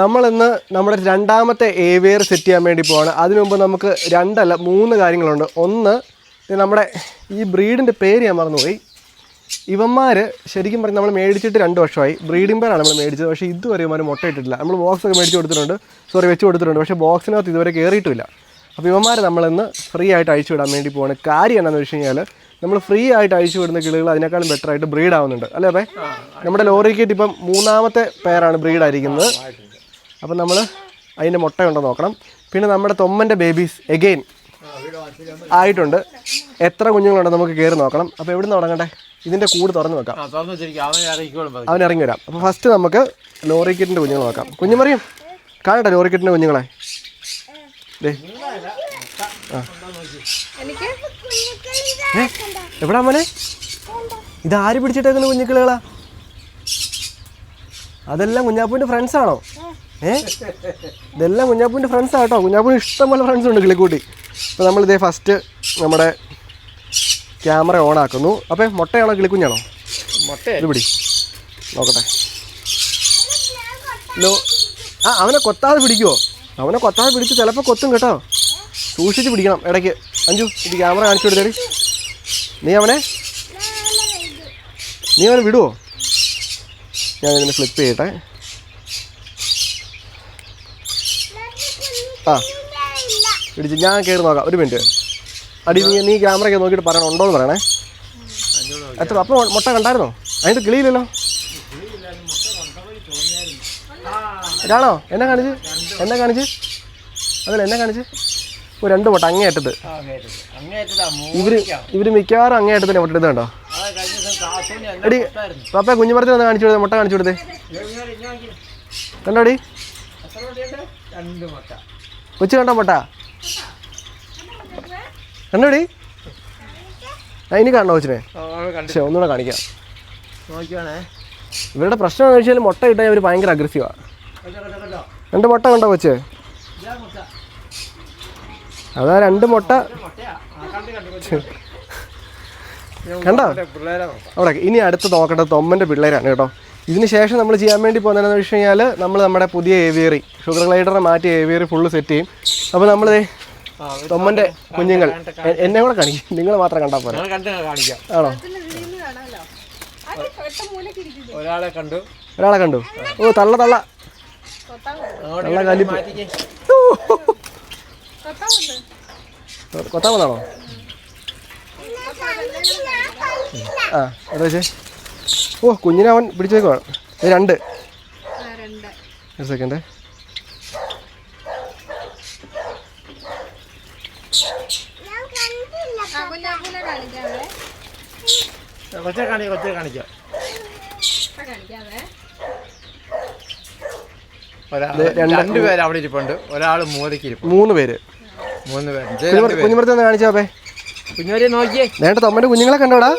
നമ്മളിന്ന് നമ്മുടെ രണ്ടാമത്തെ ഏവിയർ സെറ്റ് ചെയ്യാൻ വേണ്ടി പോവാണ്. അതിനു മുമ്പ് നമുക്ക് രണ്ടല്ല മൂന്ന് കാര്യങ്ങളുണ്ട്. ഒന്ന് നമ്മുടെ ഈ ബ്രീഡിന്റെ പേര് ഞാൻ മറന്നുപോയി. ഇവന്മാർ ശരിക്കും പറഞ്ഞാൽ നമ്മൾ മേടിച്ചിട്ട് രണ്ട് വർഷമായി. ബ്രീഡിംഗ് പേരാണ് നമ്മൾ മേടിച്ചത്. പക്ഷേ ഇതുവരെ ഇവന്മാർ മുട്ട ഇട്ടിട്ടില്ല. നമ്മൾ ബോക്സ് ഒക്കെ മേടിച്ച് കൊടുത്തിട്ടുണ്ട്. സോറി വെച്ച് കൊടുത്തിട്ടുണ്ട്. പക്ഷേ ബോക്സിനകത്ത് ഇതുവരെ കയറിയിട്ടില്ല അപ്പോൾ ഇവന്മാർ നമ്മളിന്ന് ഫ്രീ ആയിട്ട് അഴിച്ചു വിടാൻ വേണ്ടി പോവാണ്. കാര്യം എന്താണെന്ന് വെച്ച് കഴിഞ്ഞാൽ നമ്മൾ ഫ്രീ ആയിട്ട് അഴിച്ചു വിടുന്ന കിളികൾ അതിനേക്കാളും ബെറ്ററായിട്ട് ബ്രീഡ് ആവുന്നുണ്ട്. അല്ലേ അപ്പേ? നമ്മുടെ ലോറിക്കേറ്റ് ഇപ്പം മൂന്നാമത്തെ പേരാണ് ബ്രീഡ് ആയിരിക്കുന്നത്. അപ്പം നമ്മൾ അതിന്റെ മുട്ടയുണ്ടോ നോക്കണം. പിന്നെ നമ്മുടെ തൊമ്മന്റെ ബേബീസ് എഗെയിൻ ആയിട്ടുണ്ട്. എത്ര കുഞ്ഞുങ്ങളുണ്ടോ നമുക്ക് കയറി നോക്കണം. അപ്പോൾ എവിടെ നിന്ന് തുടങ്ങണ്ടേ? ഇതിന്റെ കൂട് തുറന്ന് വെക്കാം. ആ തുറന്നു വെച്ചിരിക്കും. അവൻ ഇറങ്ങി വരാം. അപ്പോൾ ഫസ്റ്റ് നമുക്ക് ലോറിക്കറ്റിന്റെ കുഞ്ഞുങ്ങൾ നോക്കാം. കുഞ്ഞുമറിയും കാണട്ടെ ലോറിക്കറ്റിന്റെ കുഞ്ഞുങ്ങളെ? ദേ. എവിടാ മോനെ? ഇതാര് പിടിച്ചിട്ടേക്കുന്ന കുഞ്ഞുക്കിളികളാ? അതെല്ലാം കുഞ്ഞാപ്പൂന്റെ ഫ്രണ്ട്സ് ഇതെല്ലാം കുഞ്ഞാപ്പൂന്റെ ഫ്രണ്ട്സ് ആട്ടോ. കുഞ്ഞാപ്പൂന് ഇഷ്ടംപോലെ ഫ്രണ്ട്സ് ഉണ്ട് കിളിക്കൂട്ടി. അപ്പോൾ നമ്മളിതേ ഫസ്റ്റ് നമ്മുടെ ക്യാമറ ഓൺ ആക്കുന്നു. അപ്പോൾ മുട്ടയാണോ കിളിക്കുഞ്ഞാണോ? മുട്ടയെ ഇത് പിടി. നോക്കട്ടെ. ലോ. ആ അവനെ കൊത്താതെ പിടിക്കുമോ അവനെ കൊത്താതെ പിടിച്ച് ചിലപ്പോൾ കൊത്തും കേട്ടോ. സൂക്ഷിച്ച് പിടിക്കണം ഇടയ്ക്ക്. അഞ്ചു ഇത് ക്യാമറ കാണിച്ചു കൊടുത്തേടി നീ അവനെ? നീ അവനെ വിടുവോ? ഞാൻ ഇതിനെ ഫ്ലിപ്പ് ചെയ്യട്ടെ. ആ. പിടിച്ച് ഞാൻ കയറി നോക്കാം. ഒരു മിനിറ്റ്. അടി നീ നീ ക്യാമറയൊക്കെ നോക്കിയിട്ട് പറയണം? ഉണ്ടോ എന്ന് പറയണേ. എത്ര അപ്പം മുട്ട കണ്ടായിരുന്നോ? അതിന്റെ കിളിയില്ലല്ലോ. ഇതാണോ? എന്നെ കാണിച്ച്? എന്നെ കാണിച്ച്? അതല്ല എന്നെ കാണിച്ച്? ഓ രണ്ട് മുട്ട അങ്ങേയറ്റത്ത്. ഇവർ ഇവർ മിക്കവാറും അങ്ങേയറ്റത്തിന് മുട്ട എടുത്ത് കണ്ടോ? അതെ കഴിഞ്ഞ ദിവസം കാസൂന് എന്നെ എടി പപ്പ കുഞ്ഞുമരത്തിൽ ഒന്ന് കാണിച്ചു കൊടുത്തേ മുട്ട കാണിച്ചു കൊടുത്തേ. കണ്ടോടി? രണ്ട് മുട്ട. കൊച്ചു കണ്ടോ മുട്ട കണ്ടോടി? ഇനി കാണണോ കൊച്ചിനെ? പക്ഷേ ഒന്നുകൂടെ കാണിക്കാം. ഇവരുടെ പ്രശ്നം എന്ന് വെച്ചാൽ മുട്ട ഇട്ടാൽ ഇവർ ഭയങ്കര അഗ്രസീവാണ് രണ്ട് മുട്ട കണ്ടോ കൊച്ച്? അതാ രണ്ട് മുട്ട. കണ്ടു? അവിടെ ഇനി അടുത്ത് നോക്കേണ്ടത് തൊമ്മന്റെ പിള്ളേരാണ് കേട്ടോ. ഇതിന് ശേഷം നമ്മൾ ചെയ്യാൻ വേണ്ടി പോകുന്നതെന്ന് വെച്ച് കഴിഞ്ഞാൽ നമ്മൾ നമ്മുടെ പുതിയ ഏവിയറി ഷുഗർ ഗ്ലൈഡറിനെ മാറ്റി ഏവിയറി ഫുള്ള് സെറ്റ് ചെയ്യും. അപ്പോൾ നമ്മൾ തൊമ്മന്റെ കുഞ്ഞുങ്ങൾ. എന്നെ കൂടെ കാണിക്കും. നിങ്ങൾ മാത്രം കണ്ടാൽ പോരാ. ആണോ? ഒരാളെ കണ്ടു. ഒരാളെ കണ്ടു. ഓ തള്ള തള്ള. തള്ള കലിപ്പ്. വന്നാണോ ആ അതെ വെച്ചേ? ഓ കുഞ്ഞിനെ അവൻ പിടിച്ചേക്കുവാണ് രണ്ട്. ആ രണ്ട്. ഒരു സെക്കൻഡ് കൊച്ചെ കാണിക്കാം കൊച്ചെ കാണിക്കാം. രണ്ട്. പേര് അവിടെ ഇരിപ്പുണ്ട്. ഒരാൾ മൂലയ്ക്ക് ഇരിപ്പുണ്ട്. മൂന്ന് പേര്. മൂന്ന് പേര്. ഒന്ന് നോക്കിയേ. നേരത്തെ അമ്മന്റെ കുഞ്ഞുങ്ങളെ കണ്ടോടാ.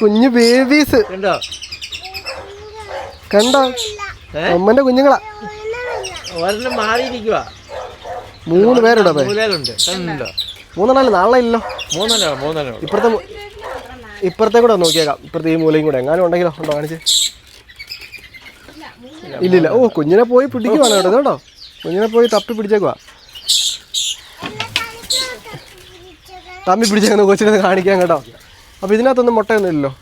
കുഞ്ഞു ബേബീസ് കണ്ടോ? കണ്ടോ? അമ്മന്റെ കുഞ്ഞുങ്ങളാ. ഒരെണ്ണം മാറിയിരിക്കുക മൂന്ന് പേരുണ്ടോ മൂലയിലുണ്ട് കണ്ടോ? മൂന്നെണ്ണല്ലേ? നാളെ ഇല്ലല്ലോ മൂന്നെണ്ണോ മൂന്നെണ്ണോ ഇപ്പുറത്തെ ഇപ്പുറത്തെ കൂടെ നോക്കിയേക്കാം. ഇപ്പുറത്തെ ഈ മൂലയും കൂടെ. എങ്ങാനും ഉണ്ടെങ്കിലോ ഉണ്ടോ കാണിച്ച്? ഇല്ലില്ല ഓ കുഞ്ഞിനെ പോയി പിടിക്കുവാണ് കേട്ടോ. കേട്ടോ കുഞ്ഞിനെ പോയി തപ്പി പിടിച്ചേക്കുവാ. തമ്മി പിടിച്ചേക്കുന്ന കൊച്ചിനെ കാണിക്കാൻ കേട്ടോ. അപ്പോൾ ഇതിനകത്തൊന്നും മുട്ടയൊന്നും ഇല്ലല്ലോ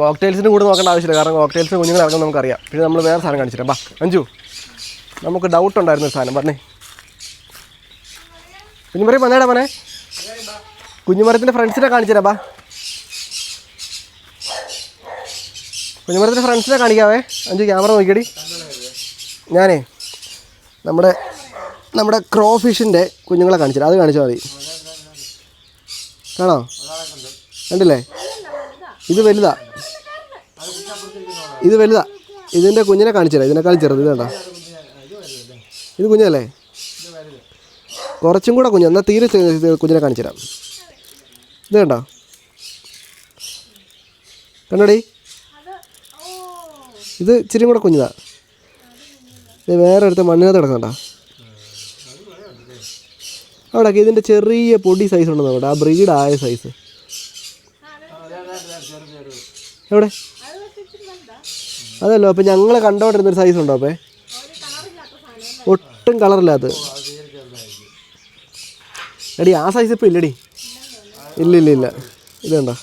കോക്ടെയിൽസിന് കൂടെ നോക്കേണ്ട ആവശ്യമില്ല കാരണം കോക്ടെയിൽസിന് കുഞ്ഞുങ്ങൾ ഇറങ്ങും നമുക്കറിയാം. പിന്നെ നമ്മൾ വേറെ സാധനം കാണിച്ചിട്ട് ബാ അഞ്ചു നമുക്ക് ഡൗട്ട് ഉണ്ടായിരുന്നു സാധനം പറഞ്ഞേ. കുഞ്ഞുമറി വന്നേടാ മോനെ. കുഞ്ഞുമരത്തിന്റെ ഫ്രണ്ട്സിനെ കാണിച്ചുതരാം ബാ. കുഞ്ഞുമരത്തിന്റെ ഫ്രണ്ട്സിനെ കാണിക്കാവേ. അഞ്ചു ക്യാമറ നോക്കിയടി. ഞാനേ നമ്മുടെ നമ്മുടെ ക്രോ ഫിഷിന്റെ കുഞ്ഞുങ്ങളെ കാണിച്ചിട്ട് അത് കാണിച്ചാൽ മതി. കാണോ? കണ്ടില്ലേ? ഇത് വലുതാ. ഇത് വലുതാ. ഇതിന്റെ കുഞ്ഞിനെ കാണിച്ചില്ല ഇതിനേക്കാൾ ചെറുത് ഇത് ഇത് കുഞ്ഞല്ലേ? കുറച്ചും കൂടെ കുഞ്ഞ്. എന്നാൽ തീരെ കുഞ്ഞിനെ കാണിച്ചുതരാം ഇത് കണ്ടോ? കണ്ടോടി? ഇത് ഇച്ചിരി കൂടെ കുഞ്ഞിതാ. ഇത് വേറെ അടുത്ത് മണ്ണിനകത്ത് കിടക്കണ്ട അവിടെ ഇതിന്റെ ചെറിയ പൊടി സൈസ് ഉണ്ടെന്ന് അവിടെ ആ ബ്രീഡ് ആയ സൈസ് എവിടെ? അതല്ലോ അപ്പം ഞങ്ങൾ കണ്ടോണ്ടിരുന്നൊരു സൈസ് ഉണ്ടോ അപ്പേ? ഒട്ടും കളറില്ലാത്ത എടി ആ സൈസ് ഇപ്പം ഇല്ലടി. ഇല്ല ഇല്ല ഇല്ല. ഇതുണ്ടോ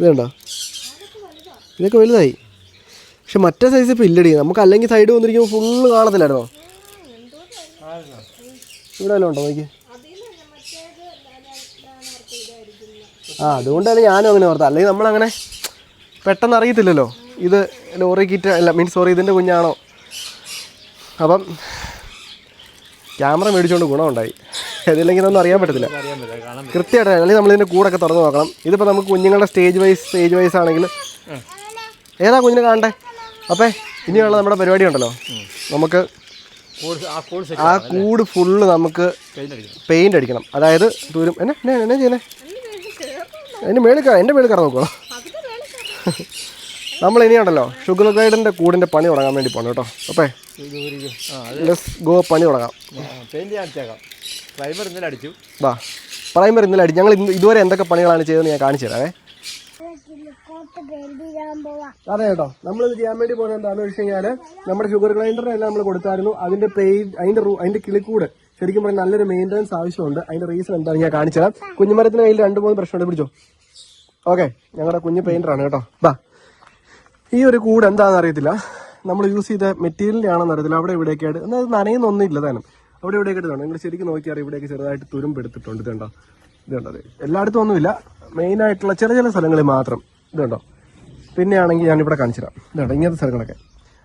ഇതുണ്ടോ ഇത് ഇതൊക്കെ വലുതായി. പക്ഷെ മറ്റേ സൈസ് ഇപ്പം ഇല്ലടി. നമുക്ക് അല്ലെങ്കിൽ സൈഡ് വന്നിരിക്കുമ്പോൾ ഫുള്ള് കാണത്തില്ലായിരുന്നോ? ഇവിടെ വല്ലതും ഉണ്ടോ നോക്കി? ആ അതുകൊണ്ടാണ് ഞാനും അങ്ങനെ ഓർത്തത്. അല്ലെങ്കിൽ നമ്മളങ്ങനെ പെട്ടെന്ന് അറിയത്തില്ലല്ലോ. ഇത് ലോറി കിറ്റ് അല്ല മീൻസ് സോറി ഇതിന്റെ കുഞ്ഞാണോ? അപ്പം ക്യാമറ മേടിച്ചുകൊണ്ട് ഗുണമുണ്ടായി. ഇതില്ലെങ്കിൽ ഇതൊന്നും അറിയാൻ പറ്റത്തില്ല. കൃത്യമായിട്ട് അല്ലെങ്കിൽ നമ്മളിതിന്റെ കൂടൊക്കെ തുറന്ന് നോക്കണം. ഇതിപ്പോൾ നമുക്ക് കുഞ്ഞുങ്ങളുടെ സ്റ്റേജ് വൈസ് സ്റ്റേജ് വൈസ് ആണെങ്കിൽ ഏതാ കുഞ്ഞിനെ കാണണ്ടേ? അപ്പേ ഇനിയുള്ള നമ്മുടെ പരിപാടി ഉണ്ടല്ലോ. നമുക്ക് ആ കൂട് ആ കൂട് ഫുള്ള് നമുക്ക് പെയിന്റ് അടിക്കണം. പെയിന്റ് അടിക്കണം. അതായത് ദൂരം എന്നാ എന്നാ എന്നാ ചെയ്യണേ? അതിന് മേളിൽ കയറാം എന്റെ മേളിൽ കയറാൻ നോക്കോ. നമ്മൾ ഇനിയുണ്ടല്ലോ ഷുഗർ ഗൈഡിന്റെ കൂടിന്റെ പണി തുടങ്ങാൻ വേണ്ടി പോകണം കേട്ടോ. അപ്പേ ലെസ് ഗോ പണി തുടങ്ങാം. പ്രൈമർ അടിച്ചേക്കാം. ഡ്രൈവർ ഇന്നലെ അടിച്ചു. വാ. പ്രൈമർ ഇന്നലെ അടിച്ചു ഞങ്ങൾ ഇതുവരെ എന്തൊക്കെ പണികളാണ് ചെയ്തതെന്ന് ഞാൻ കാണിച്ചു തരാവേ അതെ കേട്ടോ. ഇത് ചെയ്യാൻ വേണ്ടി പോകുന്നത് എന്താണെന്ന് വെച്ച് കഴിഞ്ഞാൽ നമ്മുടെ ഷുഗർ ഗ്രൈൻഡറിനെ എല്ലാം നമ്മൾ കൊടുത്തായിരുന്നു. അതിന്റെ പെയിൻ അതിന്റെ അതിന്റെ കിളിക്കൂട് ശരിക്കും പറഞ്ഞാൽ നല്ലൊരു മെയിന്റനൻസ് ആവശ്യമുണ്ട്. അതിന്റെ റീസൺ എന്താണെന്ന് ഞാൻ കാണിച്ചത് കുഞ്ഞുമരത്തിന് കയ്യിൽ രണ്ട് മൂന്ന് പ്രശ്നമുണ്ട്. പിടിച്ചോ? ഓക്കെ ഞങ്ങളുടെ കുഞ്ഞു പെയിന്ററാണ് കേട്ടോ. ബാ. ഈ ഒരു കൂട് എന്താണെന്ന് അറിയത്തില്ല. നമ്മൾ യൂസ് ചെയ്ത മെറ്റീരിയലിന്റെ ആണെന്ന് അറിയത്തില്ല. അവിടെ ഇവിടെയൊക്കെ ആയിട്ട്. എന്നാൽ നനയൊന്നും ഇല്ല താനും. അവിടെ ഇവിടെയൊക്കെ ആയിട്ട് നിങ്ങൾ ശരിക്കും നോക്കിയാൽ ഇവിടെയൊക്കെ ചെറുതായിട്ട് തുരുമ്പെടുത്തിട്ടുണ്ട്. ഇതുണ്ടോ ഇതുണ്ടോ അത് എല്ലായിടത്തും ഒന്നുമില്ല. മെയിനായിട്ടുള്ള ചില ചില സ്ഥലങ്ങളിൽ മാത്രം. ഇതുണ്ടോ? പിന്നെയാണെങ്കിൽ ഞാൻ ഇവിടെ കാണിച്ചു തരാം ഇതുണ്ടോ? ഇങ്ങനത്തെ സ്ഥലങ്ങളൊക്കെ.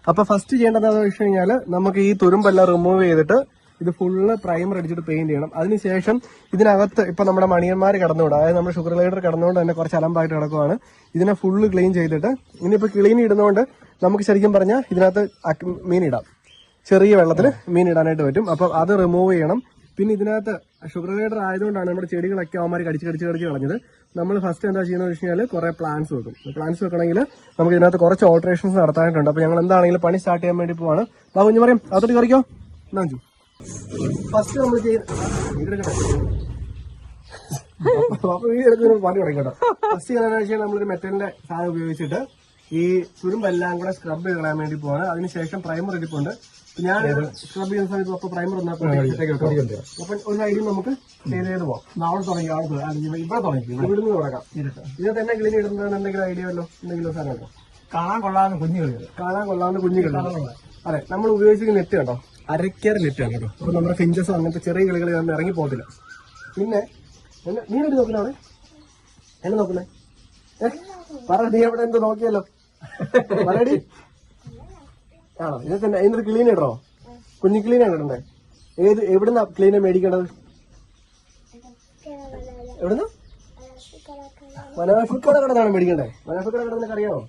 അപ്പോൾ ഫസ്റ്റ് ചെയ്യേണ്ടത് എന്താണെന്ന് വെച്ച് കഴിഞ്ഞാൽ നമുക്ക് ഈ തുരുമ്പെല്ലാം റിമൂവ് ചെയ്തിട്ട് ഇത് ഫുള്ള് പ്രൈമർ അടിച്ചിട്ട് പെയിന്റ് ചെയ്യണം. അതിനുശേഷം ഇതിനകത്ത് ഇപ്പൊ നമ്മുടെ മണിയന്മാർ കടന്നുകൂടെ. അതായത് നമ്മുടെ ഷുഗർ ലൈഡർ കടന്നുകൊണ്ട് തന്നെ കുറച്ച് അലമ്പായിട്ട് കിടക്കുവാണ്. ഇതിനെ ഫുള്ള് ക്ലീൻ ചെയ്തിട്ട് ഇനിയിപ്പോൾ ക്ലീൻ ഇടുന്നതുകൊണ്ട് നമുക്ക് ശരിക്കും പറഞ്ഞാൽ ഇതിനകത്ത് മീൻ ഇടാം. ചെറിയ വെള്ളത്തിൽ മീൻ ഇടാനായിട്ട് പറ്റും. അപ്പൊ അത് റിമൂവ് ചെയ്യണം. പിന്നെ ഇതിനകത്ത് ഷുഗർ ഗ്രൈഡർ ആയതുകൊണ്ടാണ് നമ്മുടെ ചെടികളൊക്കെ അവന്മാർ കടിച്ച് കടിച്ച് കടിച്ച് കളഞ്ഞത്. നമ്മൾ ഫസ്റ്റ് എന്താ ചെയ്യുന്നത് വെച്ച് കഴിഞ്ഞാൽ കുറെ പ്ലാന്റ്സ് വെക്കും. പ്ലാന്റ്സ് വെക്കണമെങ്കിൽ നമുക്ക് ഇതിനകത്ത് കുറച്ച് ഓൾട്രേഷൻസ് നടത്താനായിട്ടുണ്ട് അപ്പൊ ഞങ്ങൾ എന്താണെങ്കിലും പണി സ്റ്റാർട്ട് ചെയ്യാൻ വേണ്ടി പോവാണ്. ബാബു കുഞ്ഞു പറയും. അതോട്ട് കറിക്കോ. എന്നാ ഫസ്റ്റ് നമ്മൾ പണി തുടങ്ങി കേട്ടോ. ഫസ്റ്റ് ചെയ്യാന്ന് വെച്ചാൽ നമ്മളൊരു മെറ്റലിന്റെ സാധനം ഉപയോഗിച്ചിട്ട് ഈ തുരുമ്പെല്ലാം കൂടെ സ്ക്രബ് ചെയ്ത് കളയാൻ വേണ്ടി പോവാണ്. അതിനുശേഷം പ്രൈമർ ഇരിപ്പുണ്ട് ഞാൻ സ്ക്രബ് ചെയ്യുന്ന സമയത്ത് അപ്പൊ പ്രൈമർ അപ്പൊ ഒരു ഐഡിയ നമുക്ക് ചെയ്ത് ചെയ്ത് പോവാം. അവിടെ തുടങ്ങി അവിടെ ഇവിടെ തുടങ്ങി ഇവിടുന്ന് തുടങ്ങാം. ഇത് തന്നെ ക്ലീൻ ഇടുന്നതിന് എന്തെങ്കിലും ഐഡിയ വല്ലോ എന്തെങ്കിലും സാധനം കാണാൻ കൊള്ളാവുന്ന കുഞ്ഞുകൾ കാണാൻ കൊള്ളാവുന്ന കുഞ്ഞുകൾ അതെ നമ്മൾ ഉപയോഗിച്ചിരിക്കുന്ന നെറ്റ് കണ്ടോ? അരക്കര നെറ്റ് ആണ് കേട്ടോ. അപ്പൊ നമ്മുടെ ഫിഞ്ചസ് അങ്ങനത്തെ ചെറിയ കളികൾ ഒന്നും ഇറങ്ങി പോകത്തില്ല. പിന്നെ എന്നെ- നീ നോക്കണേ എന്നെ നോക്കണേ? പറ നീ എവിടെ എന്തോ നോക്കിയല്ലോ പറയടി ആണോ? ഇത് തന്നെ ഇതിനൊരു ക്ലീൻ ഇടണോ? കുഞ്ഞു ക്ലീൻ ആണ് ഇടണ്ടേ? ഏത് എവിടുന്നാ ക്ലീനെ മേടിക്കേണ്ടത് എവിടുന്ന്? മനാഫിക്കട കടന്നാണ് മേടിക്കണ്ടേ? മനാഫിക്കട കട നിനക്ക് അറിയാമോ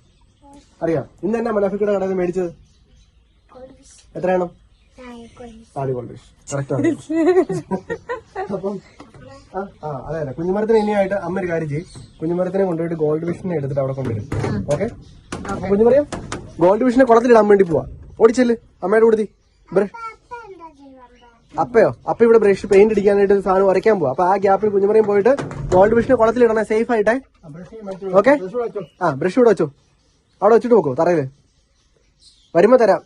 അറിയാം. ഇന്ന് തന്നെ മനാഫിക്കട കടയിൽ നിന്ന് മേടിച്ചത്? എത്രയാണ്? താടി അപ്പം ആ, അതെ അതെ. കുഞ്ഞുമരത്തിന് ഇനിയായിട്ട് അമ്മ ഒരു കാര്യം ചെയ്യും. കുഞ്ഞുമരത്തിനെ കൊണ്ടുപോയിട്ട് ഗോൾഡ് ഫിഷിനെ എടുത്തിട്ട് അവിടെ കൊണ്ടുവരും. ഓക്കെ കുഞ്ഞുമറിയം? ഗോൾഡ് ഫിഷിനെ കുളത്തിലിടാൻ വേണ്ടി പോവാ. ഓടിച്ചെല്ല്. അമ്മയുടെ കൊടുത്തി അപ്പയോ? അപ്പ ഇവിടെ ബ്രഷ് പെയിന്റ് അടിക്കാനായിട്ട് സാധനം ഉരയ്ക്കാൻ പോവാ. അപ്പൊ ആ ഗ്യാപ്പിൽ കുഞ്ഞുമറിയും പോയിട്ട് ഗോൾഡ് ഫിഷിനെ കുളത്തിലിടണേ സേഫ് ആയിട്ടെ. ഓക്കെ ആ ബ്രഷ് ഇവിടെ വെച്ചോ. അവിടെ വെച്ചിട്ട് നോക്കൂ തറയിൽ. വരുമ്പോ തരാം.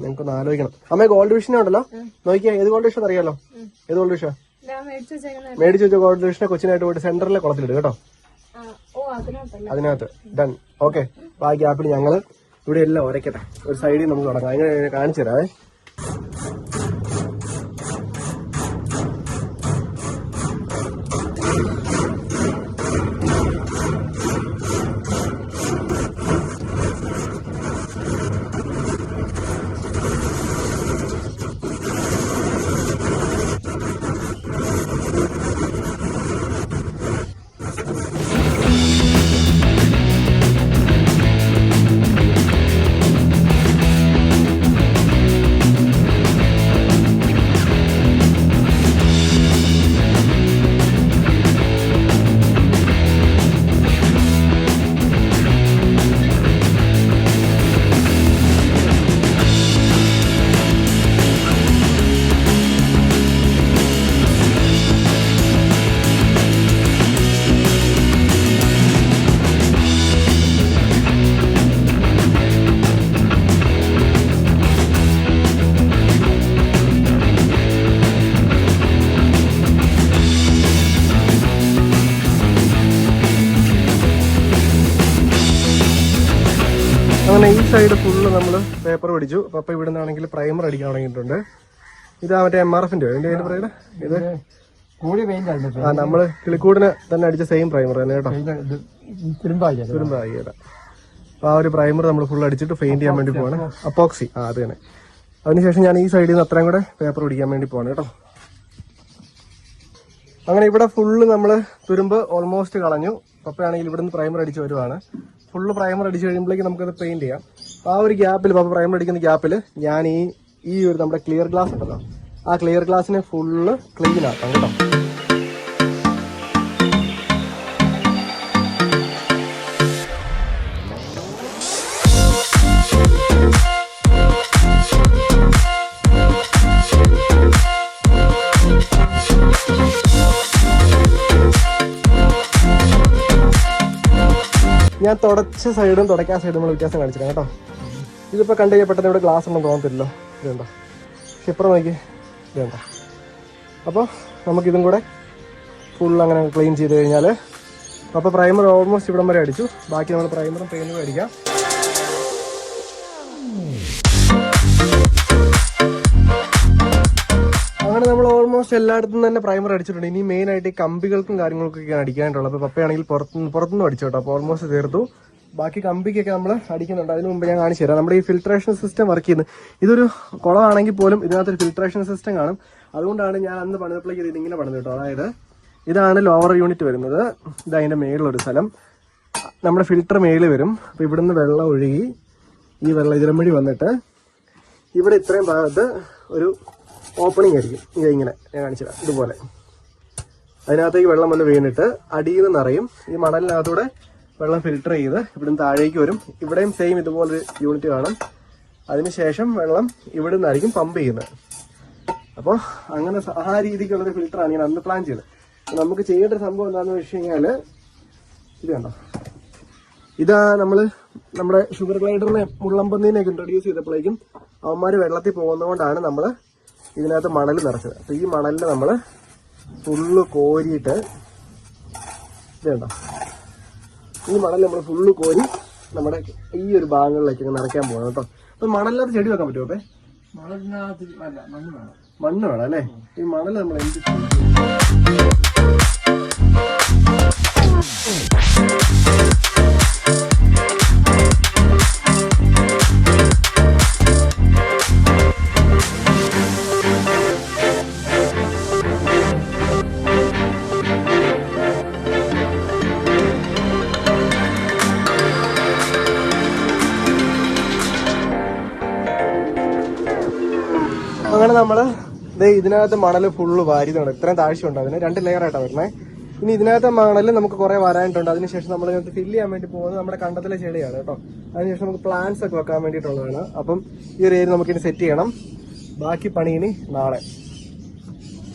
ഞങ്ങൾക്കൊന്ന് ആലോചിക്കണം. അമ്മ ഗോൾഡ് വിഷനെ ഉണ്ടല്ലോ? നോക്കിയാ ഏത് ഗോൾഡ് വിഷൻ അറിയാലോ? ഏത് ഗോൾഡ് വിഷ മേടിച്ചു വെച്ച ഗോൾഡ് വിഷനെ കൊച്ചിനായിട്ട് പോയിട്ട് സെന്ററിലെ കുളത്തിലിടും കേട്ടോ? അതിനകത്ത്. ഡൺ ഓക്കെ ആ ഗ്യാപ്പിൽ ഞങ്ങൾ ഇവിടെ എല്ലാം ഒരയ്ക്കട്ടെ. ഒരു സൈഡിൽ നമുക്ക് തുടങ്ങാം. അങ്ങനെ കാണിച്ചു തരാവേ അങ്ങനെ ഈ സൈഡ് ഫുള്ള് നമ്മൾ പേപ്പർ പിടിച്ചു. പപ്പ ഇവിടെ നിന്നാണെങ്കിൽ പ്രൈമർ അടിക്കാൻ തുടങ്ങിയിട്ടുണ്ട്. ഇതാ മറ്റേ എം ആർ എഫിന്റെ പറയുന്നത് ഇത്? ആ നമ്മൾ കിളിക്കൂടിന് തന്നെ അടിച്ച സെയിം പ്രൈമർ തന്നെ കേട്ടോ. ഇത് തുരുമ്പായി തുരുമ്പാകിയത അപ്പൊ ആ ഒരു പ്രൈമർ നമ്മൾ ഫുൾ അടിച്ചിട്ട് പെയിന്റ് ചെയ്യാൻ വേണ്ടി പോവാണ്. അപ്പോക്സി ആ അത് തന്നെ. അതിനുശേഷം ഞാൻ ഈ സൈഡിൽ നിന്ന് അത്രയും കൂടെ പേപ്പർ പിടിക്കാൻ വേണ്ടി പോവാണ് കേട്ടോ. അങ്ങനെ ഇവിടെ ഫുള്ള് നമ്മൾ തുരുമ്പ് ഓൾമോസ്റ്റ് കളഞ്ഞു. പപ്പയാണെങ്കിൽ ഇവിടുന്ന് പ്രൈമർ അടിച്ച് വരുവാണ്. ഫുള്ള് പ്രൈമർ അടിച്ച് കഴിയുമ്പോഴേക്കും നമുക്കത് പെയിന്റ് ചെയ്യാം. അപ്പൊ ആ ഒരു ഗ്യാപ്പിൽ പപ്പ പ്രൈമർ അടിക്കുന്ന ഗ്യാപ്പിൽ ഞാൻ ഈ ഈ ഒരു നമ്മുടെ ക്ലിയർ ഗ്ലാസ് ഉണ്ടല്ലോ. ആ ക്ലിയർ ഗ്ലാസ്സിനെ ഫുള്ള് ക്ലീൻ ആക്കാം കേട്ടോ. ഞാൻ തുടച്ച സൈഡും തുടയ്ക്കാത്ത സൈഡും നമ്മൾ വ്യത്യാസം കാണിച്ചില്ല കേട്ടോ. ഇതിപ്പോൾ കണ്ടു കഴിഞ്ഞാൽ പെട്ടെന്ന് ഇവിടെ ഗ്ലാസ് ഒന്നും തോന്നത്തില്ലല്ലോ. ഇതുണ്ടോ ഇപ്പുറം നോക്കി. ഇതുണ്ടോ അപ്പോൾ നമുക്കിതും കൂടെ ഫുൾ അങ്ങനെ ക്ലീൻ ചെയ്ത് കഴിഞ്ഞാൽ അപ്പോൾ പ്രൈമർ ഓൾമോസ്റ്റ് ഇവിടം വരെ അടിച്ചു. ബാക്കി നമ്മൾ പ്രൈമറും പെയിന്റും അടിക്കാം. ഓൾമോസ്റ്റ് എല്ലായിടത്തും തന്നെ പ്രൈമർ അടിച്ചിട്ടുണ്ട്. ഇനി മെയിൻ ആയിട്ട് ഈ കമ്പികൾക്കും കാര്യങ്ങൾക്കൊക്കെയാണ് അടിക്കാനായിട്ടുള്ളത്. അപ്പോൾ പപ്പയാണെങ്കിൽ പുറത്തുനിന്ന് പുറത്തുനിന്ന് അടിച്ചു കേട്ടോ അപ്പോൾ ഓൾമോസ്റ്റ് തീർത്തു. ബാക്കി കമ്പിക്കൊക്കെ നമ്മൾ അടിക്കുന്നുണ്ട്. അതിന് മുമ്പ് ഞാൻ കാണിച്ചു തരാം. നമ്മുടെ ഈ ഫിൽട്രേഷൻ സിസ്റ്റം വർക്ക് ചെയ്യുന്നത്. ഇതൊരു കുളമാണെങ്കിൽ പോലും ഇതിനകത്തൊരു ഫിൽട്രേഷൻ സിസ്റ്റം കാണും. അതുകൊണ്ടാണ് ഞാൻ അന്ന് പണിതപ്പോഴേക്ക് ഇത് ഇങ്ങനെ പണിത് കേട്ടോ. അതായത് ഇതാണ് ലോവർ യൂണിറ്റ് വരുന്നത്. ഇത് അതിന്റെ മേളിലൊരു സ്ഥലം. നമ്മുടെ ഫിൽട്ടർ മേളിൽ വരും. അപ്പോൾ ഇവിടുന്ന് വെള്ളം ഒഴുകി ഈ വെള്ളം ഇതിലും വഴി വന്നിട്ട് ഇവിടെ ഇത്രയും ഭാഗത്ത് ഒരു ഓപ്പണിംഗ് ആയിരിക്കും. ഇത് ഇങ്ങനെ ഞാൻ കാണിച്ചു തരാം ഇതുപോലെ. അതിനകത്തേക്ക് വെള്ളം വന്ന് വീണിട്ട് അടിയിൽ നിന്ന് നിറയും. ഈ മണലിനകത്തൂടെ വെള്ളം ഫിൽറ്റർ ചെയ്ത് ഇവിടുന്ന് താഴേക്ക് വരും. ഇവിടെയും സെയിം ഇതുപോലൊരു യൂണിറ്റ് കാണും. അതിനുശേഷം വെള്ളം ഇവിടെ നിന്നായിരിക്കും പമ്പ് ചെയ്യുന്നത്. അപ്പോൾ അങ്ങനെ ആ രീതിക്കുള്ളൊരു ഫിൽറ്ററാണ് ഞാൻ അന്ന് പ്ലാൻ ചെയ്തത്. നമുക്ക് ചെയ്യേണ്ട ഒരു സംഭവം എന്താണെന്ന് വെച്ച് കഴിഞ്ഞാൽ ഇത് കണ്ടോ? ഇതാ നമ്മൾ നമ്മുടെ ഷുഗർ ഗ്ലൈഡറിനെ മുള്ളമ്പന്നീനെയൊക്കെ ഇൻട്രൊഡ്യൂസ് ചെയ്തപ്പോഴേക്കും അവന്മാർ വെള്ളത്തിൽ പോകുന്നതുകൊണ്ടാണ് നമ്മൾ ഇതിനകത്ത് മണൽ നിറച്ചത്. അപ്പം ഈ മണലിൽ നമ്മൾ ഫുള്ള് കോരിയിട്ട് ഇതുണ്ടോ? ഈ മണൽ നമ്മൾ ഫുള്ള് കോരി നമ്മുടെ ഈ ഒരു ഭാഗങ്ങളിലേക്ക് നിറയ്ക്കാൻ പോകണം കേട്ടോ. അപ്പം മണലിനകത്ത് ചെടി വെക്കാൻ പറ്റുമോ അപ്പേ? മണലിനകത്ത് അല്ല മണ്ണ് വേണം. മണ്ണ് വേണം അല്ലേ? ഈ മണൽ നമ്മൾ എന്ത് ചെയ്യും? അങ്ങനെ നമ്മൾ ഇതിനകത്ത് മണൽ ഫുള്ള് വാരിയതാണ്. ഇത്രയും താഴ്ചയുണ്ട് അതിന്. രണ്ട് ലെയർ ആയിട്ടാണ് വരുന്നത് ഇനി ഇതിനകത്ത് മണൽ നമുക്ക് കുറെ വരാനായിട്ടുണ്ട് അതിനുശേഷം നമ്മൾ ഇതിനകത്ത് ഫില്ല് ചെയ്യാൻ വേണ്ടി പോകുന്നത് നമ്മുടെ കണ്ടത്തിലെ ചെടിയാണ് കേട്ടോ. അതിനുശേഷം നമുക്ക് പ്ലാന്റ്സ് ഒക്കെ വെക്കാൻ വേണ്ടിയിട്ടുള്ളതാണ്. അപ്പം ഈ ഒരു ഏരിയ നമുക്ക് ഇനി സെറ്റ് ചെയ്യണം. ബാക്കി പണി ഇനി നാളെ.